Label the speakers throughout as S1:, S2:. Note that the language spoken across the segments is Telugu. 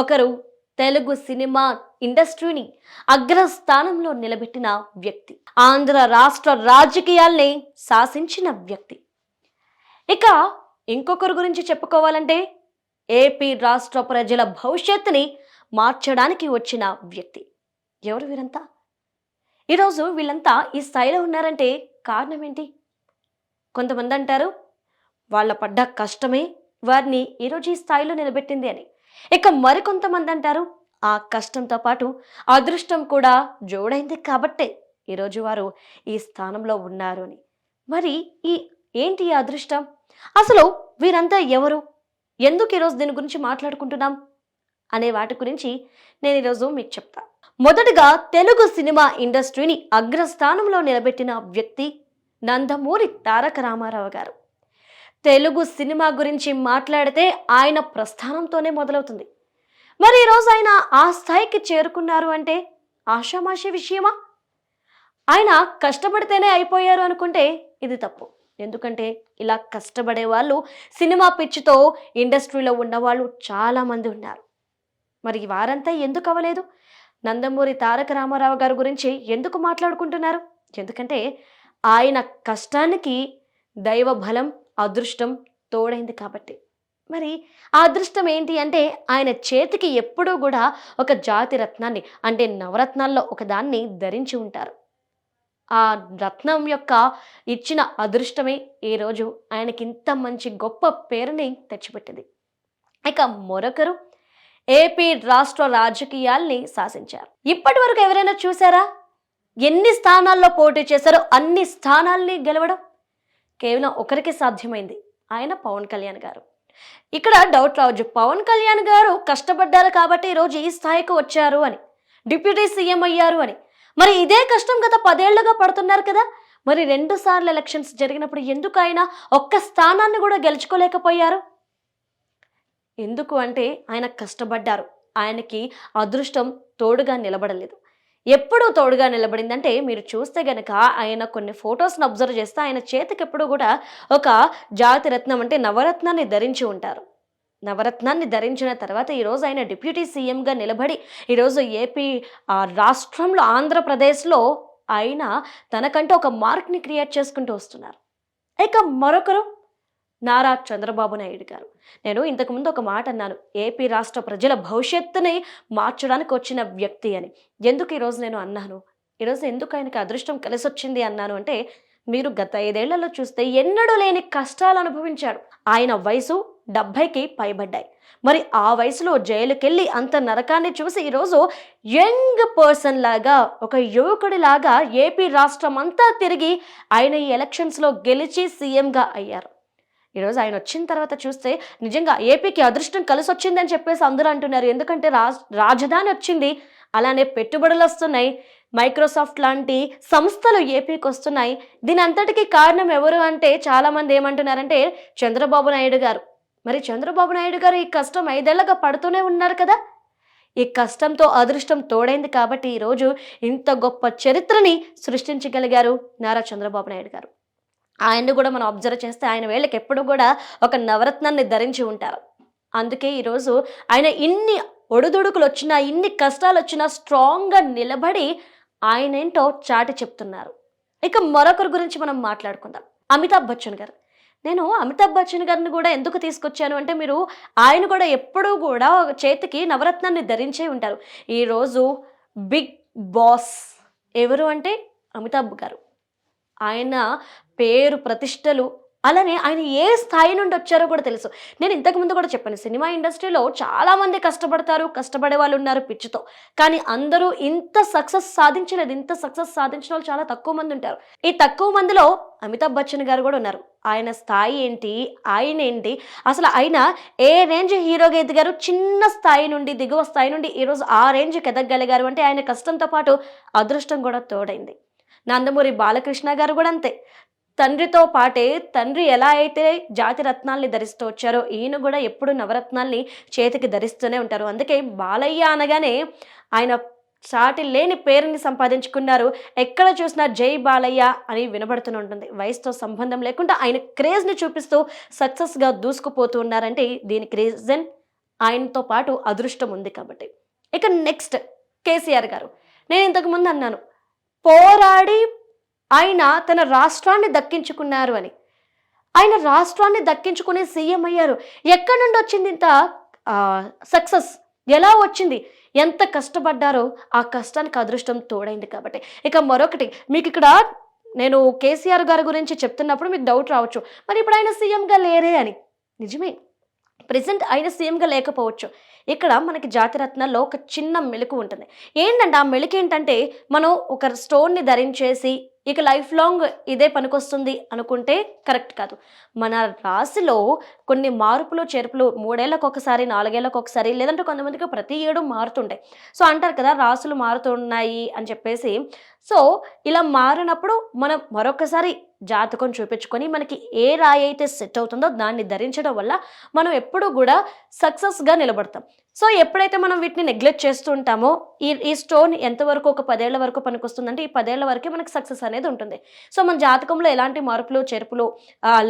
S1: ఒకరు తెలుగు సినిమా ఇండస్ట్రీని అగ్రస్థానంలో నిలబెట్టిన వ్యక్తి. ఆంధ్ర రాష్ట్ర రాజకీయాల్ని శాసించిన వ్యక్తి. ఇక ఇంకొకరి గురించి చెప్పుకోవాలంటే ఏపీ రాష్ట్ర ప్రజల భవిష్యత్తుని మార్చడానికి వచ్చిన వ్యక్తి. ఎవరు వీరంతా? ఈరోజు వీళ్ళంతా ఈ స్థాయిలో ఉన్నారంటే కారణం ఏంటి? కొంతమంది అంటారు వాళ్ళ పడ్డ కష్టమే వారిని ఈరోజు ఈ స్థాయిలో నిలబెట్టింది అని. ఇక మరికొంతమంది అంటారు ఆ కష్టంతో పాటు అదృష్టం కూడా జోడైంది కాబట్టే ఈరోజు వారు ఈ స్థానంలో ఉన్నారు అని. మరి ఈ ఏంటి ఈ అదృష్టం? అసలు వీరంతా ఎవరు? ఎందుకు ఈరోజు దీని గురించి మాట్లాడుకుంటున్నాం? అనే వాటి గురించి నేను ఈరోజు మీకు చెప్తా. మొదటగా తెలుగు సినిమా ఇండస్ట్రీని అగ్రస్థానంలో నిలబెట్టిన వ్యక్తి నందమూరి తారక రామారావు గారు. తెలుగు సినిమా గురించి మాట్లాడితే ఆయన ప్రస్థానంతోనే మొదలవుతుంది. మరి ఈరోజు ఆయన ఆ స్థాయికి చేరుకున్నారు అంటే ఆషామాషి విషయమా? ఆయన కష్టపడితేనే అయిపోయారు అనుకుంటే ఇది తప్పు. ఎందుకంటే ఇలా కష్టపడే వాళ్ళు సినిమా పిచ్చితో ఇండస్ట్రీలో ఉన్నవాళ్ళు చాలామంది ఉన్నారు. మరి వారంతా ఎందుకు అవ్వలేదు? నందమూరి తారక రామారావు గారి గురించి ఎందుకు మాట్లాడుకుంటున్నారు? ఎందుకంటే ఆయన కష్టానికి దైవ బలం అదృష్టం తోడైంది కాబట్టి. మరి ఆ అదృష్టం ఏంటి అంటే ఆయన చేతికి ఎప్పుడూ కూడా ఒక జాతి రత్నాన్ని అంటే నవరత్నాల్లో ఒక దాన్ని ధరించి ఉంటారు. ఆ రత్నం యొక్క ఇచ్చిన అదృష్టమే ఈరోజు ఆయనకి ఇంత మంచి గొప్ప పేరుని తెచ్చిపెట్టింది. ఇక మరొకరు ఏపీ రాష్ట్ర రాజకీయాల్ని శాసించారు. ఇప్పటి వరకు ఎవరైనా చూసారా? ఎన్ని స్థానాల్లో పోటీ చేశారో అన్ని స్థానాల్ని గెలవడం? కేవలం ఒకరికి సాధ్యమైంది ఆయన పవన్ కళ్యాణ్ గారు. ఇక్కడ డౌట్ రావచ్చు పవన్ కళ్యాణ్ గారు కష్టపడ్డారు కాబట్టి ఈరోజు ఈ స్థాయికి వచ్చారు అని డిప్యూటీ సీఎం అయ్యారు అని. మరి ఇదే కష్టం గత పదేళ్ళుగా పడుతున్నారు కదా. మరి రెండు సార్లు ఎలక్షన్స్ జరిగినప్పుడు ఎందుకు ఆయన ఒక్క స్థానాన్ని కూడా గెలుచుకోలేకపోయారు? ఎందుకు అంటే ఆయన కష్టపడ్డారు. ఆయనకి అదృష్టం తోడుగా నిలబడలేదు. ఎప్పుడూ తోడుగా నిలబడిందంటే మీరు చూస్తే గనక ఆయన కొన్ని ఫొటోస్ని అబ్జర్వ్ చేస్తే ఆయన చేతికి కూడా ఒక జాతి రత్నం అంటే నవరత్నాన్ని ధరించి ఉంటారు. నవరత్నాన్ని ధరించిన తర్వాత ఈరోజు ఆయన డిప్యూటీ సీఎంగా నిలబడి ఈరోజు ఏపీ ఆ రాష్ట్రంలో ఆంధ్రప్రదేశ్లో ఆయన తనకంటూ ఒక మార్క్ని క్రియేట్ చేసుకుంటూ వస్తున్నారు. ఇక మరొకరు నారా చంద్రబాబు నాయుడు గారు. నేను ఇంతకుముందు ఒక మాట అన్నాను. ఏపీ రాష్ట్ర ప్రజల భవిష్యత్తుని మార్చడానికి వచ్చిన వ్యక్తి అని. ఎందుకు ఈరోజు నేను అన్నాను? ఈరోజు ఎందుకు ఆయనకి అదృష్టం కలిసి వచ్చింది అన్నాను అంటే మీరు గత ఐదేళ్ళలో చూస్తే ఎన్నడూ లేని కష్టాలు అనుభవించాడు ఆయన వయసు డెబ్భైకి పైబడ్డాయి. మరి ఆ వయసులో జైలుకెళ్ళి అంత నరకాన్ని చూసి ఈరోజు యంగ్ పర్సన్ లాగా ఒక యువకుడిలాగా ఏపీ రాష్ట్రం అంతా తిరిగి ఆయన ఈ ఎలక్షన్స్లో గెలిచి సీఎంగా అయ్యారు. ఈరోజు ఆయన వచ్చిన తర్వాత చూస్తే నిజంగా ఏపీకి అదృష్టం కలిసి వచ్చిందని చెప్పేసి అందరూ అంటున్నారు. ఎందుకంటే రాజ రాజధాని వచ్చింది. అలానే పెట్టుబడులు వస్తున్నాయి. మైక్రోసాఫ్ట్ లాంటి సంస్థలు ఏపీకి వస్తున్నాయి. దీని అంతటికీ కారణం ఎవరు అంటే చాలామంది ఏమంటున్నారంటే చంద్రబాబు నాయుడు గారు. మరి చంద్రబాబు నాయుడు గారు ఈ కష్టం ఐదేళ్ళగా పడుతూనే ఉన్నారు కదా. ఈ కష్టంతో అదృష్టం తోడైంది కాబట్టి ఈరోజు ఇంత గొప్ప చరిత్రని సృష్టించగలిగారు నారా చంద్రబాబు నాయుడు గారు. ఆయన్ని కూడా మనం అబ్జర్వ్ చేస్తే ఆయన వేళ్ళకి ఎప్పుడు కూడా ఒక నవరత్నాన్ని ధరించి ఉంటారు. అందుకే ఈరోజు ఆయన ఇన్ని ఒడుదుడుకులు వచ్చినా ఇన్ని కష్టాలు వచ్చినా స్ట్రాంగ్గా నిలబడి ఆయన ఏంటో చాటి చెప్తున్నారు. ఇక మరొకరి గురించి మనం మాట్లాడుకుందాం. అమితాబ్ బచ్చన్ గారు. నేను అమితాబ్ బచ్చన్ గారిని కూడా ఎందుకు తీసుకొచ్చాను అంటే మీరు ఆయన కూడా ఎప్పుడూ కూడా ఒక చేతికి నవరత్నాన్ని ధరించే ఉంటారు. ఈరోజు బిగ్ బాస్ ఎవరు అంటే అమితాబ్ గారు. ఆయన పేరు ప్రతిష్టలు అలానే ఆయన ఏ స్థాయి నుండి వచ్చారో కూడా తెలుసు. నేను ఇంతకు ముందు కూడా చెప్పాను సినిమా ఇండస్ట్రీలో చాలా మంది కష్టపడతారు కష్టపడే వాళ్ళు ఉన్నారు పిచ్చితో. కానీ అందరూ ఇంత సక్సెస్ సాధించలేదు ఇంత సక్సెస్ సాధించిన వాళ్ళు చాలా తక్కువ మంది ఉంటారు. ఈ తక్కువ మందిలో అమితాబ్ బచ్చన్ గారు కూడా ఉన్నారు. ఆయన స్థాయి ఏంటి ఆయన ఏంటి అసలు ఆయన ఏ రేంజ్ హీరోగా ఎదిగారు చిన్న స్థాయి నుండి దిగువ స్థాయి నుండి ఈరోజు ఆ రేంజ్కి ఎదగలిగారు అంటే ఆయన కష్టంతో పాటు అదృష్టం కూడా తోడైంది. నందమూరి బాలకృష్ణ గారు కూడా అంతే. తండ్రితో పాటే తండ్రి ఎలా అయితే జాతి రత్నాల్ని ధరిస్తూ వచ్చారో ఈయన కూడా ఎప్పుడు నవరత్నాల్ని చేతికి ధరిస్తూనే ఉంటారు. అందుకే బాలయ్య అనగానే ఆయన సాటి లేని పేరుని సంపాదించుకున్నారు. ఎక్కడ చూసినా జై బాలయ్య అని వినబడుతూనే ఉంటుంది. వయసుతో సంబంధం లేకుండా ఆయన క్రేజ్ని చూపిస్తూ సక్సెస్గా దూసుకుపోతూ ఉన్నారంటే దీనికి రీజన్ ఆయనతో పాటు అదృష్టం ఉంది కాబట్టి. ఇక నెక్స్ట్ కేసీఆర్ గారు. నేను ఇంతకు ముందు అన్నాను పోరాడి ఆయన తన రాష్ట్రాన్ని దక్కించుకున్నారు అని. ఆయన రాష్ట్రాన్ని దక్కించుకునే సీఎం అయ్యారు. ఎక్కడి నుండి వచ్చింది ఇంత సక్సెస్? ఎలా వచ్చింది? ఎంత కష్టపడ్డారో ఆ కష్టానికి అదృష్టం తోడైంది కాబట్టి. ఇక మరొకటి మీకు ఇక్కడ నేను కేసీఆర్ గారి గురించి చెప్తున్నప్పుడు మీకు డౌట్ రావచ్చు. మరి ఇప్పుడు ఆయన సీఎంగా లేరే అని. నిజమే. ప్రజెంట్ ఆయన సీఎంగా లేకపోవచ్చు. ఇక్కడ మనకి జాతిరత్నంలో ఒక చిన్న మెలకు ఉంటుంది. ఏంటంటే ఆ మెలకు ఏంటంటే మనం ఒక స్టోన్ని ధరించేసి ఇక లైఫ్ లాంగ్ ఇదే పనికొస్తుంది అనుకుంటే కరెక్ట్ కాదు. మన రాశిలో కొన్ని మార్పులు చేర్పులు మూడేళ్ళకు ఒకసారి నాలుగేళ్ళకు ఒకసారి లేదంటే కొంతమందికి ప్రతి ఏడు మారుతుంటాయి. సో అంటారు కదా రాసులు మారుతున్నాయి అని చెప్పేసి. సో ఇలా మారినప్పుడు మనం మరొకసారి జాతకం చూపించుకొని మనకి ఏ రాయి అయితే సెట్ అవుతుందో దాన్ని ధరించడం వల్ల మనం ఎప్పుడూ కూడా సక్సెస్గా నిలబడతాం. సో ఎప్పుడైతే మనం వీటిని నెగ్లెక్ట్ చేస్తూ ఉంటామో ఈ ఈ స్టోన్ ఎంతవరకు ఒక పదేళ్ళ వరకు పనికొస్తుందంటే ఈ పదేళ్ళ వరకే మనకు సక్సెస్ అనేది ఉంటుంది. సో మన జాతకంలో ఎలాంటి మార్పులు చేర్పులు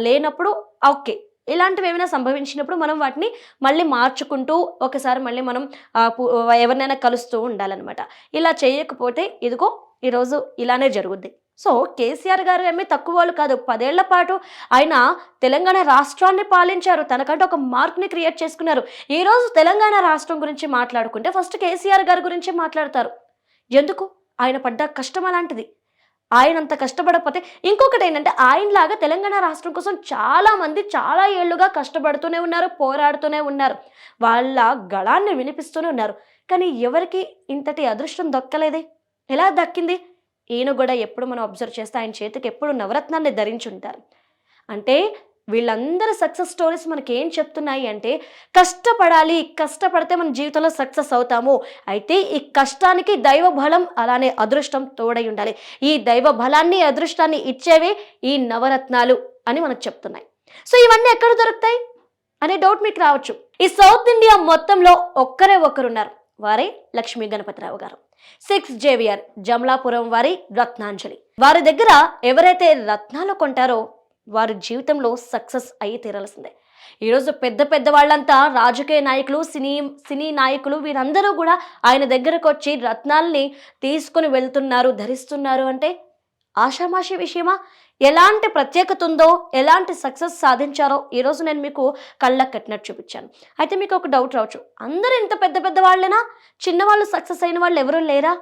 S1: లేనప్పుడు ఓకే. ఇలాంటివి ఏమైనా సంభవించినప్పుడు మనం వాటిని మళ్ళీ మార్చుకుంటూ ఒకసారి మళ్ళీ మనం ఎవరినైనా కలుస్తూ ఉండాలన్నమాట. ఇలా చేయకపోతే ఇదిగో ఈరోజు ఇలానే జరుగుద్ది. సో కేసీఆర్ గారు ఏమీ తక్కువ వాళ్ళు కాదు. పదేళ్ళ పాటు ఆయన తెలంగాణ రాష్ట్రాన్ని పాలించారు. తనకంటే ఒక మార్క్ని క్రియేట్ చేసుకున్నారు. ఈరోజు తెలంగాణ రాష్ట్రం గురించి మాట్లాడుకుంటే ఫస్ట్ కేసీఆర్ గారి గురించి మాట్లాడతారు. ఎందుకు? ఆయన పడ్డ కష్టం అలాంటిది. ఆయన అంత కష్టపడకపోతే ఇంకొకటి ఏంటంటే ఆయనలాగా తెలంగాణ రాష్ట్రం కోసం చాలామంది చాలా ఏళ్ళుగా కష్టపడుతూనే ఉన్నారు పోరాడుతూనే ఉన్నారు. వాళ్ళ గళాన్ని వినిపిస్తూనే ఉన్నారు. కానీ ఎవరికి ఇంతటి అదృష్టం దక్కలేదే? ఎలా దక్కింది? ఈయన కూడా ఎప్పుడు మనం అబ్జర్వ్ చేస్తే ఆయన చేతికి ఎప్పుడు నవరత్నాన్ని ధరించి ఉంటారు అంటే వీళ్ళందరి సక్సెస్ స్టోరీస్ మనకి ఏం చెప్తున్నాయి అంటే కష్టపడాలి కష్టపడితే మన జీవితంలో సక్సెస్ అవుతాము. అయితే ఈ కష్టానికి దైవ బలం అలానే అదృష్టం తోడై ఉండాలి. ఈ దైవ బలాన్ని అదృష్టాన్ని ఇచ్చేవే ఈ నవరత్నాలు అని మనకు చెప్తున్నాయి. సో ఇవన్నీ ఎక్కడ దొరుకుతాయి? అనే డౌట్ మీకు రావచ్చు. ఈ సౌత్ ఇండియా మొత్తంలో ఒక్కరే ఒక్కరున్నారు వారే లక్ష్మీ గణపతిరావు గారు. సిక్స్ జేవియర్ జమలాపురం వారి రత్నాంజలి. వారి దగ్గర ఎవరైతే రత్నాలు కొంటారో వారి జీవితంలో సక్సెస్ అయ్యి తీరాల్సిందే. ఈరోజు పెద్ద పెద్ద వాళ్ళంతా రాజకీయ నాయకులు సినీ సినీ నాయకులు వీరందరూ కూడా ఆయన దగ్గరకు వచ్చి రత్నాల్ని తీసుకుని వెళ్తున్నారు ధరిస్తున్నారు అంటే ఆషామాషి విషయమా? ఎలాంటి ప్రత్యేకత ఉందో ఎలాంటి సక్సెస్ సాధించారో ఈరోజు నేను మీకు కళ్ళకు కట్టినట్టు చూపించాను. అయితే మీకు ఒక డౌట్ రావచ్చు. అందరూ ఇంత పెద్ద పెద్ద వాళ్ళేనా? చిన్నవాళ్ళు సక్సెస్ అయిన వాళ్ళు ఎవరూ లేరా?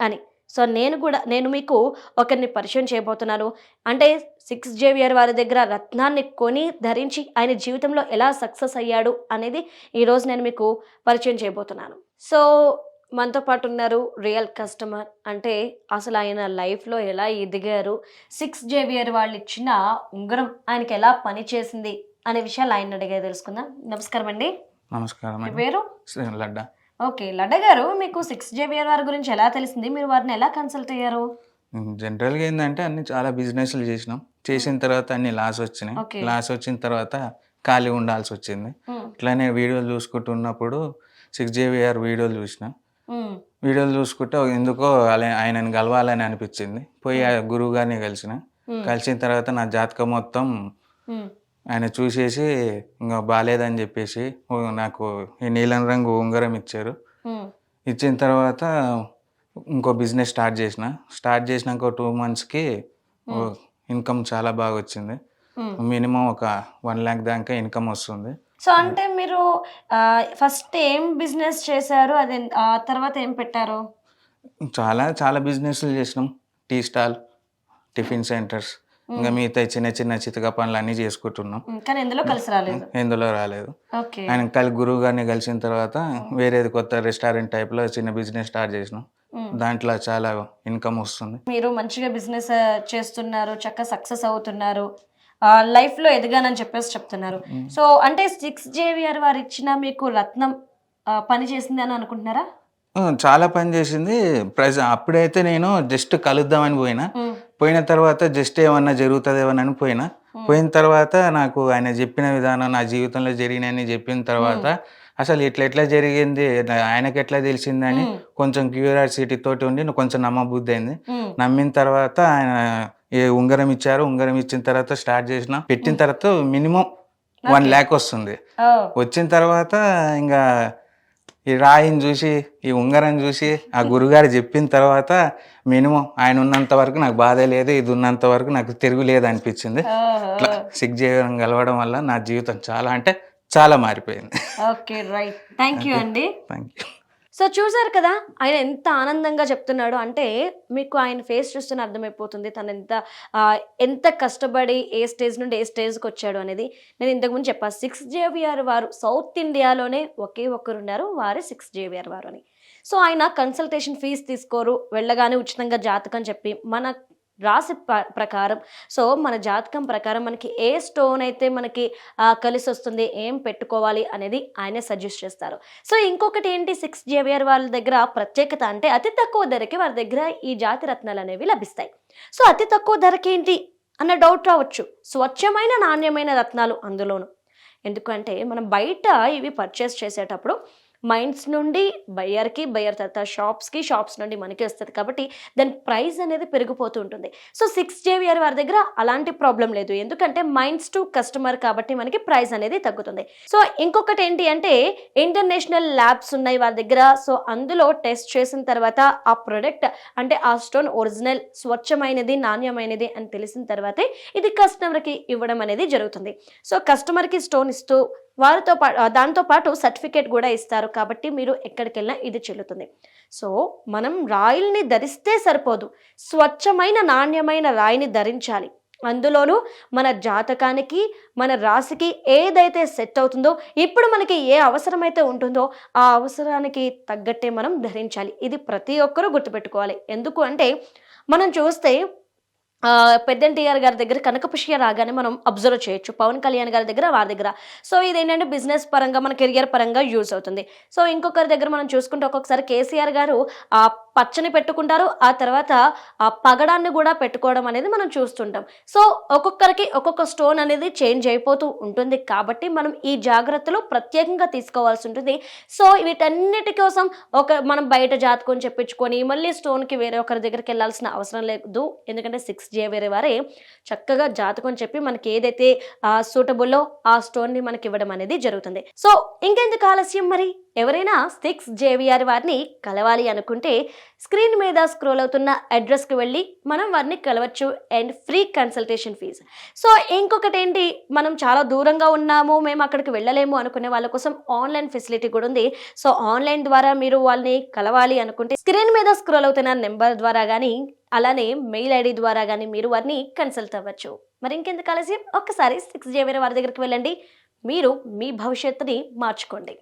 S1: అని. సో నేను కూడా నేను మీకు ఒకరిని పరిచయం చేయబోతున్నాను. అంటే సిక్స్ జేవియర్ వారి దగ్గర రత్నాన్ని కొని ధరించి ఆయన జీవితంలో ఎలా సక్సెస్ అయ్యాడు అనేది ఈరోజు నేను మీకు పరిచయం చేయబోతున్నాను. సో మనతో పాటు ఉన్నారు రియల్ కస్టమర్. అంటే అసలు ఆయన లైఫ్లో ఎలా ఎదిగారు? సిక్స్ జేవియర్ వాళ్ళు ఇచ్చిన ఉంగరం ఆయనకి ఎలా పనిచేసింది అనే విషయాలు ఆయన అడిగే తెలుసుకుందాం. నమస్కారం అండి.
S2: నమస్కారం
S1: మీ పేరు?
S2: శ్రీ లడ్డా.
S1: ఓకే. లడ్డ గారు మీకు సిక్స్ జేవియర్ వారి గురించి ఎలా తెలిసింది? మీరు వారిని ఎలా కన్సల్ట్ అయ్యారు?
S2: జనరల్గా ఏంటంటే అన్ని చాలా బిజినెస్లు చేసినాం. చేసిన తర్వాత అన్ని లాస్ వచ్చినాయి. లాస్ వచ్చిన తర్వాత ఖాళీ ఉండాల్సి వచ్చింది. ఇట్లానే వీడియోలు చూసుకుంటున్నప్పుడు సిక్స్ జేవిఆర్ వీడియోలు చూసిన. వీడియోలు చూసుకుంటే ఎందుకో అలా ఆయనని కలవాలని అనిపించింది. పోయి ఆ గురువు గారిని కలిసిన. కలిసిన తర్వాత నా జాతకం మొత్తం ఆయన చూసేసి ఇంకా బాగాలేదని చెప్పేసి నాకు ఈ నీలం రంగు ఉంగరం ఇచ్చారు. ఇచ్చిన తర్వాత ఇంకో బిజినెస్ స్టార్ట్ చేసిన. స్టార్ట్ చేసినాక టూ మంత్స్కి ఇన్కమ్ చాలా బాగా వచ్చింది. మినిమం ఒక వన్ ల్యాక్ దాకా ఇన్కమ్ వస్తుంది.
S1: సో అంటే మీరు ఫస్ట్ ఏం బిజినెస్ చేశారు? అదే ఆ తర్వాత ఏం పెట్టారు?
S2: చాలా చాలా బిజినెస్లు చేసినాం. టీ స్టాల్ టిఫిన్ సెంటర్స్ ఇంకా మిగతా చిన్న చిన్న చితక పనులు అన్నీ చేసుకుంటున్నాం.
S1: కానీ ఎందులో కలిసి రాలేదు?
S2: ఎందులో రాలేదు. ఆయన కలి గురువు గారిని కలిసిన తర్వాత వేరేది కొత్త రెస్టారెంట్ టైప్లో చిన్న బిజినెస్ స్టార్ట్ చేసినాం. దాంట్లో చాలా ఇన్కమ్ వస్తుంది.
S1: మీరు మంచిగా బిజినెస్ చేస్తున్నారు చక్కగా సక్సెస్ అవుతున్నారు. లైఫ్లో ఎదగానని చెప్పేసి చెప్తున్నారు. సో అంటే సిక్స్ జేవిఆర్ వారు ఇచ్చిన మీకు రత్నం పని చేసింది అని అనుకుంటున్నారా?
S2: చాలా పని చేసింది. ప్రెజ అప్పుడైతే నేను జస్ట్ కలుద్దామని పోయినా. పోయిన తర్వాత జస్ట్ ఏమన్నా జరుగుతుందేమోనని అని పోయినా. పోయిన తర్వాత నాకు ఆయన చెప్పిన విధానం నా జీవితంలో జరిగినని చెప్పిన తర్వాత అసలు ఇట్లా ఎట్లా జరిగింది ఆయనకి ఎట్లా తెలిసిందని కొంచెం క్యూరియాసిటీ తోటి ఉండి కొంచెం నమ్మబుద్ధి అయింది. నమ్మిన తర్వాత ఆయన ఏ ఉంగరం ఇచ్చారు ఉంగరం ఇచ్చిన తర్వాత స్టార్ట్ చేసిన పెట్టిన తర్వాత మినిమం వన్ ల్యాక్ వస్తుంది.
S1: ఓ
S2: వచ్చిన తర్వాత ఇంకా ఈ రాయిని చూసి ఈ ఉంగరం చూసి ఆ గురుగారు చెప్పిన తర్వాత మినిమం ఆయన ఉన్నంత వరకు నాకు బాధ లేదు ఇది ఉన్నంత వరకు నాకు తిరుగులేదు అనిపించింది. ఇట్లా సిక్ చేయడం కలవడం వల్ల నా జీవితం చాలా అంటే చాలా మారిపోయింది.
S1: ఓకే రైట్ థ్యాంక్ యూ అండి.
S2: థ్యాంక్ యూ
S1: సో చూసారు కదా ఆయన ఎంత ఆనందంగా చెప్తున్నాడు అంటే మీకు ఆయన ఫేస్ చూస్తేనే అర్థమైపోతుంది తను ఎంత ఎంత కష్టపడి ఏ స్టేజ్ నుండి ఏ స్టేజ్కి వచ్చాడు అనేది. నేను ఇంతకుముందు చెప్పాను సిక్స్ జేవిఆర్ వారు సౌత్ ఇండియాలోనే ఒకే ఒక్కరు ఉన్నారు వారే సిక్స్ జేవిఆర్ వారు అని. సో ఆయన కన్సల్టేషన్ ఫీజు తీసుకోరు వెళ్ళగానే ఉచితంగా జాతకం చెప్పి మన రాశి ప్ర- ప్రకారం. సో మన జాతకం ప్రకారం మనకి ఏ స్టోన్ అయితే మనకి కలిసి వస్తుంది ఏం పెట్టుకోవాలి అనేది ఆయనే సజెస్ట్ చేస్తారు. సో ఇంకొకటి ఏంటి? సిక్స్ జేవియర్ వాళ్ళ దగ్గర ప్రత్యేకత అంటే అతి తక్కువ ధరకి వారి దగ్గర ఈ జాతి రత్నాలు అనేవి లభిస్తాయి. సో అతి తక్కువ ధరకి ఏంటి? అన్న డౌట్ రావచ్చు. స్వచ్ఛమైన నాణ్యమైన రత్నాలు అందులోను. ఎందుకంటే మనం బయట ఇవి పర్చేస్ చేసేటప్పుడు మైండ్స్ నుండి బయ్యర్కి బయ్యర్ తర్వాత షాప్స్కి షాప్స్ నుండి మనకి వస్తుంది కాబట్టి దాని ప్రైస్ అనేది పెరిగిపోతూ ఉంటుంది. సో సిక్స్ జేవియర్ వారి దగ్గర అలాంటి ప్రాబ్లం లేదు. ఎందుకంటే మైండ్స్ టు కస్టమర్ కాబట్టి మనకి ప్రైస్ అనేది తగ్గుతుంది. సో ఇంకొకటి ఏంటి అంటే ఇంటర్నేషనల్ ల్యాబ్స్ ఉన్నాయి వారి దగ్గర. సో అందులో టెస్ట్ చేసిన తర్వాత ఆ ప్రొడక్ట్ అంటే ఆ స్టోన్ ఒరిజినల్ స్వచ్ఛమైనది నాణ్యమైనది అని తెలిసిన తర్వాతే ఇది కస్టమర్కి ఇవ్వడం అనేది జరుగుతుంది. సో కస్టమర్కి స్టోన్ ఇస్తూ వారితో పాటు దాంతో పాటు సర్టిఫికేట్ కూడా ఇస్తారు. కాబట్టి మీరు ఎక్కడికి వెళ్ళినా ఇది చెల్లుతుంది. సో మనం రాయిల్ని ధరిస్తే సరిపోదు. స్వచ్ఛమైన నాణ్యమైన రాయిని ధరించాలి. అందులోనూ మన జాతకానికి మన రాశికి ఏదైతే సెట్ అవుతుందో ఇప్పుడు మనకి ఏ అవసరమైతే ఉంటుందో ఆ అవసరానికి తగ్గట్టే మనం ధరించాలి. ఇది ప్రతి ఒక్కరూ గుర్తుపెట్టుకోవాలి. ఎందుకు అంటే మనం చూస్తే పెద్దంటిఆర్ గారి దగ్గర కనకపుష్య రాగానే మనం అబ్జర్వ్ చేయొచ్చు. పవన్ కళ్యాణ్ గారి దగ్గర వారి దగ్గర. సో ఇదేంటంటే బిజినెస్ పరంగా మన కెరియర్ పరంగా యూజ్ అవుతుంది. సో ఇంకొకరి దగ్గర మనం చూసుకుంటే ఒక్కొక్కసారి కేసీఆర్ గారు ఆ పచ్చని పెట్టుకుంటారు. ఆ తర్వాత ఆ పగడాన్ని కూడా పెట్టుకోవడం అనేది మనం చూస్తుంటాం. సో ఒక్కొక్కరికి ఒక్కొక్క స్టోన్ అనేది చేంజ్ అయిపోతూ ఉంటుంది. కాబట్టి మనం ఈ జాగ్రత్తలు ప్రత్యేకంగా తీసుకోవాల్సి ఉంటుంది. సో వీటన్నిటి కోసం ఒక మనం బయట జాతకం చెప్పించుకొని మళ్ళీ స్టోన్కి వేరే ఒకరి దగ్గరికి వెళ్ళాల్సిన అవసరం లేదు. ఎందుకంటే సిక్స్ జే వేరే వారే చక్కగా జాతకం చెప్పి మనకి ఏదైతే సూటబుల్లో ఆ స్టోన్ని మనకి ఇవ్వడం అనేది జరుగుతుంది. సో ఇంకెందుకు ఆలస్యం మరి? ఎవరైనా సిక్స్ జేవిఆర్ వారిని కలవాలి అనుకుంటే స్క్రీన్ మీద స్క్రోల్ అవుతున్న అడ్రస్కి వెళ్ళి మనం వారిని కలవచ్చు and free consultation fee. So ఇంకొకటి ఏంటి మనం చాలా దూరంగా ఉన్నాము మేము అక్కడికి వెళ్ళలేము అనుకునే వాళ్ళ కోసం ఆన్లైన్ ఫెసిలిటీ కూడా ఉంది. సో ఆన్లైన్ ద్వారా మీరు వాళ్ళని కలవాలి అనుకుంటే స్క్రీన్ మీద స్క్రోల్ అవుతున్న నెంబర్ ద్వారా కానీ అలానే మెయిల్ ఐడి ద్వారా కానీ మీరు వారిని కన్సల్ట్ అవ్వచ్చు. మరి ఇంకెందుకు ఆలస్యం? ఒక్కసారి సిక్స్ జేవీఆర్ వారి దగ్గరికి వెళ్ళండి. మీరు మీ భవిష్యత్తుని మార్చుకోండి.